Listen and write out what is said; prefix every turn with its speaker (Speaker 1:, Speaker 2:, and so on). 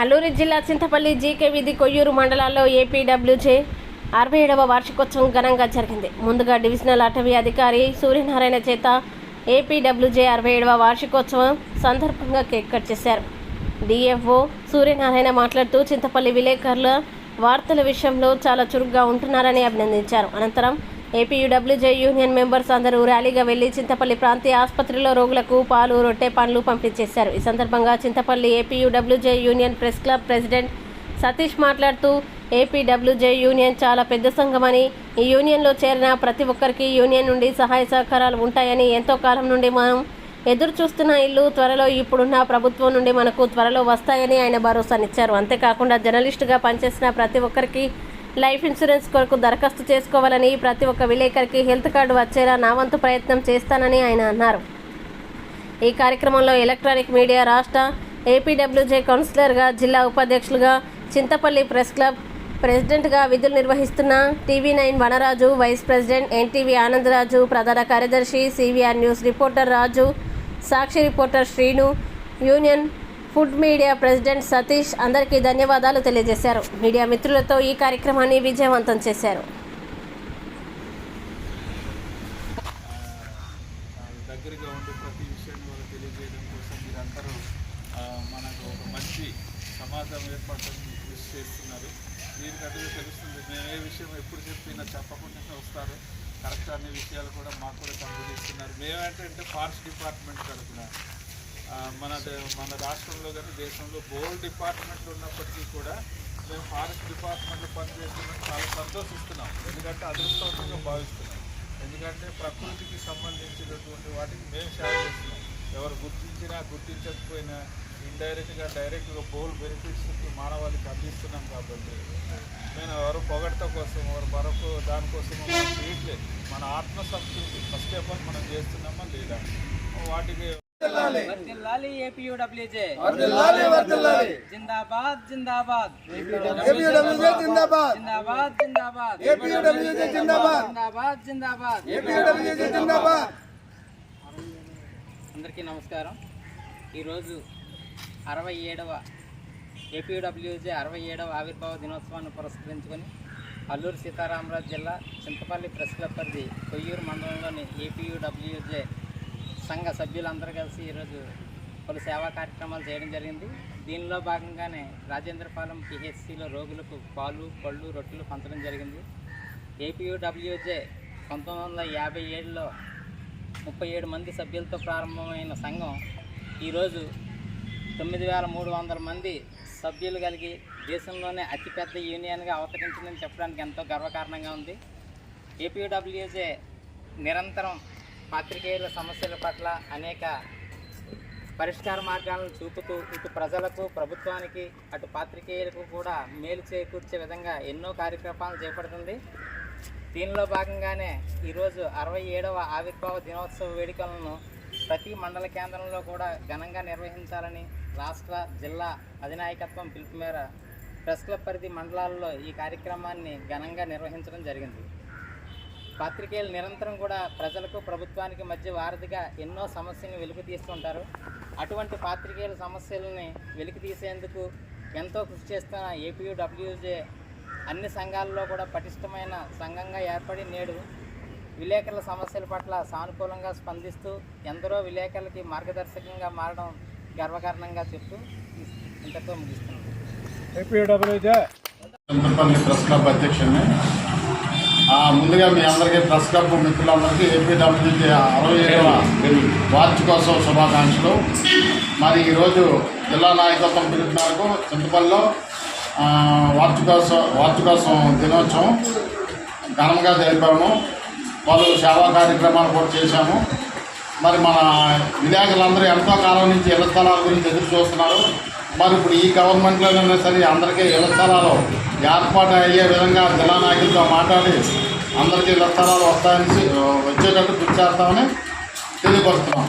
Speaker 1: అల్లూరి జిల్లా చింతపల్లి జీకే వీధి కొయ్యూరు మండలాల్లో ఏపీడబ్ల్యూజే అరవై ఏడవ వార్షికోత్సవం ఘనంగా జరిగింది. ముందుగా డివిజనల్ అటవీ అధికారి సూర్యనారాయణ చేత ఏపీడబ్ల్యూజే అరవై ఏడవ వార్షికోత్సవం సందర్భంగా కేక్ కట్ చేశారు. డిఎఫ్ఓ సూర్యనారాయణ మాట్లాడుతూ చింతపల్లి విలేకరుల వార్తల విషయంలో చాలా చురుగ్గా ఉంటున్నారని అభినందించారు. అనంతరం ఏపీయూడబ్ల్యూజే యూనియన్ మెంబర్స్ అందరూ ర్యాలీగా వెళ్ళి చింతపల్లి ప్రాంతీయ ఆసుపత్రిలో రోగులకు పాలు రొట్టె పండ్లు పంపిణీ చేశారు ఈ సందర్భంగా Chintapalli APUWJ union press club president Satish మాట్లాడుతూ ఏపీడబ్ల్యూజే యూనియన్ చాలా పెద్ద సంఘమని ఈ యూనియన్లో చేరిన ప్రతి ఒక్కరికి యూనియన్ నుండి సహాయ సహకారాలు ఉంటాయని ఎంతో కాలం నుండి మనం ఎదురు చూస్తున్న ఇల్లు త్వరలో ఇప్పుడున్న ప్రభుత్వం నుండి మనకు త్వరలో వస్తాయని ఆయన భరోసానిచ్చారు. అంతేకాకుండా జర్నలిస్టుగా పనిచేసిన ప్రతి ఒక్కరికి లైఫ్ ఇన్సూరెన్స్ కొరకు దరఖాస్తు చేసుకోవాలని ప్రతి ఒక్క విలేకరికి హెల్త్ కార్డు వచ్చేలా నా వంతు ప్రయత్నం చేస్తానని ఆయన అన్నారు. ఈ కార్యక్రమంలో ఎలక్ట్రానిక్ మీడియా రాష్ట్ర ఏపీడబ్ల్యూజే కౌన్సిలర్గా జిల్లా ఉపాధ్యక్షులుగా చింతపల్లి ప్రెస్ క్లబ్ ప్రెసిడెంట్గా విధులు నిర్వహిస్తున్న TV nine Vanaraju vice president NTV Anandaraju ప్రధాన కార్యదర్శి CVR news reporter Raju Sakshi reporter Srinu union food media president Satish అందరికీ ధన్యవాదాలు తెలియజేశారు. మీడియా మిత్రులతో ఈ కార్యక్రమాన్ని విజయవంతం చేశారు.
Speaker 2: దగ్గరగా ఉండి ప్రతి విషయాన్ని తెలియజేయడం కోసం మీరందరూ మనకు ఒక మంచి సమాజం కృషి చేస్తున్నారు. తెలుస్తుంది మేము ఏ విషయం ఎప్పుడు చెప్పినా చెప్పకుండానే వస్తారు. కరెక్ట్ అనే విషయాలు కూడా మాకు కూడా తెలియజేస్తున్నారు మేమేంటంటే ఫారెస్ట్ డిపార్ట్మెంట్ తరఫున మన దే- మన రాష్ట్రంలో కానీ దేశంలో బోర్డు డిపార్ట్మెంట్లు ఉన్నప్పటికీ కూడా మేము ఫారెస్ట్ డిపార్ట్మెంట్లో పనిచేస్తున్నాం చాలా సంతోషిస్తున్నాం. ఎందుకంటే అదృష్టవంతంగా భావిస్తున్నాం. ఎందుకంటే ప్రకృతికి సంబంధించినటువంటి వాటికి మేము షేర్ చేస్తున్నాం. ఎవరు గుర్తించినా గుర్తించకపోయినా ఇండైరెక్ట్గా డైరెక్ట్గా బోల్ బెనిఫిట్స్ మానవాళికి అందిస్తున్నాం కాబట్టి నేను ఎవరు పొగడత కోసం ఎవరు మరొక దానికోసం చేయట్లేదు. మన ఆత్మసంతృప్తి ఫస్ట్ ఆఫ్ ఆల్ మనం చేస్తున్నామా లేదా? వాటికి
Speaker 3: ఏపీయూడబ్ల్యూజే. జిందాబాద్ జిందాబాద్.
Speaker 4: జిందాబాద్.
Speaker 3: జిందాబాద్ జిందాబాద్.
Speaker 4: ఏపీడబ్ల్యూజే జిందాబాద్.
Speaker 3: జిందాబాద్ జిందాబాద్.
Speaker 4: ఏపీడబ్ల్యూజే జిందాబాద్.
Speaker 3: అందరికీ నమస్కారం. ఈరోజు అరవై ఏడవ ఏపీడబ్ల్యూజే అరవై ఏడవ ఆవిర్భావ దినోత్సవాన్ని పురస్కరించుకొని అల్లూరు సీతారామరాజు జిల్లా చింతపల్లి ప్రెస్ క్లబ్ పరిధి కొయ్యూరు మండలంలోని ఏపీయూడబ్ల్యూజే సంఘ సభ్యులందరూ కలిసి ఈరోజు పలు సేవా కార్యక్రమాలు చేయడం జరిగింది. దీనిలో భాగంగానే రాజేంద్రపాలెం పిహెచ్సిలో రోగులకు పాలు పళ్ళు రొట్టెలు పంచడం జరిగింది. ఏపీయూడబ్ల్యూజే పంతొమ్మిది వందల యాభై ఏడులో ముప్పై ఏడు మంది సభ్యులతో ప్రారంభమైన సంఘం ఈరోజు తొమ్మిది వేల మూడు వందల మంది సభ్యులు కలిగి దేశంలోనే అతిపెద్ద యూనియన్గా అవతరించిందని చెప్పడానికి ఎంతో గర్వకారణంగా ఉంది. ఏపీడబ్ల్యూజే నిరంతరం పాత్రికేయుల సమస్యల పట్ల అనేక పరిష్కార మార్గాలను చూపుతూ ఇటు ప్రజలకు ప్రభుత్వానికి అటు పాత్రికేయులకు కూడా మేలు చేకూర్చే విధంగా ఎన్నో కార్యక్రమాలు చేపడుతుంది. దీనిలో భాగంగానే ఈరోజు అరవై ఏడవ ఆవిర్భావ దినోత్సవ వేడుకలను ప్రతి మండల కేంద్రంలో కూడా ఘనంగా నిర్వహించాలని రాష్ట్ర జిల్లా అధినాయకత్వం పిలుపు మేర ప్రెస్ క్లబ్ పరిధి మండలాల్లో ఈ కార్యక్రమాన్ని ఘనంగా నిర్వహించడం జరిగింది. పాత్రికేయులు నిరంతరం కూడా ప్రజలకు ప్రభుత్వానికి మధ్య వారధిగా ఎన్నో సమస్యలను వెలుగు తీస్తుంటారు అటువంటి పాత్రికేయుల సమస్యలని వెలికి తీసేందుకు ఎంతో కృషి చేస్తున్న ఏపీయూడబ్ల్యూజే అన్ని సంఘాల్లో కూడా పటిష్టమైన సంఘంగా ఏర్పడి నేడు విలేకరుల సమస్యల పట్ల సానుకూలంగా స్పందిస్తూ ఎందరో విలేకరులకి మార్గదర్శకంగా మారడం గర్వకారణంగా చెప్తూ ఇంతతో ముగిస్తున్నాను.
Speaker 5: చంద్రపల్లి ప్రెస్ క్లబ్ అధ్యక్షుడిని ఆ, ముందుగా మీ అందరికీ ప్రెస్ క్లబ్ మిత్రులందరికీ ఏపీడబ్ల్యూజీ అరవై ఏడవ వార్షికోత్సవ శుభాకాంక్షలు. మరి ఈరోజు జిల్లా నాయకత్వం పిలుపు మేరకు చింతపల్లిలో ఆ, వార్షికోత్సవ వార్షికోత్సవం దినోత్సవం ఘనంగా జరిపాము. పలు సేవా కార్యక్రమాలు కూడా చేశాము. మరి మన విలేకరులందరూ ఎంతో కాలం నుంచి ఇళ్ళ స్థలాల గురించి ఎదురు చూస్తున్నారు. మరి ఇప్పుడు ఈ గవర్నమెంట్లోనే సరే అందరికీ ఇళ్ళ స్థలాలు ఏర్పాటు అయ్యే విధంగా జిల్లా నాయకులతో మాట్లాడి అందరికీ ఇళ్ళ స్థలాలు వస్తాయని వచ్చేటట్టు కృషి చేస్తామని తెలియపరుస్తున్నాం.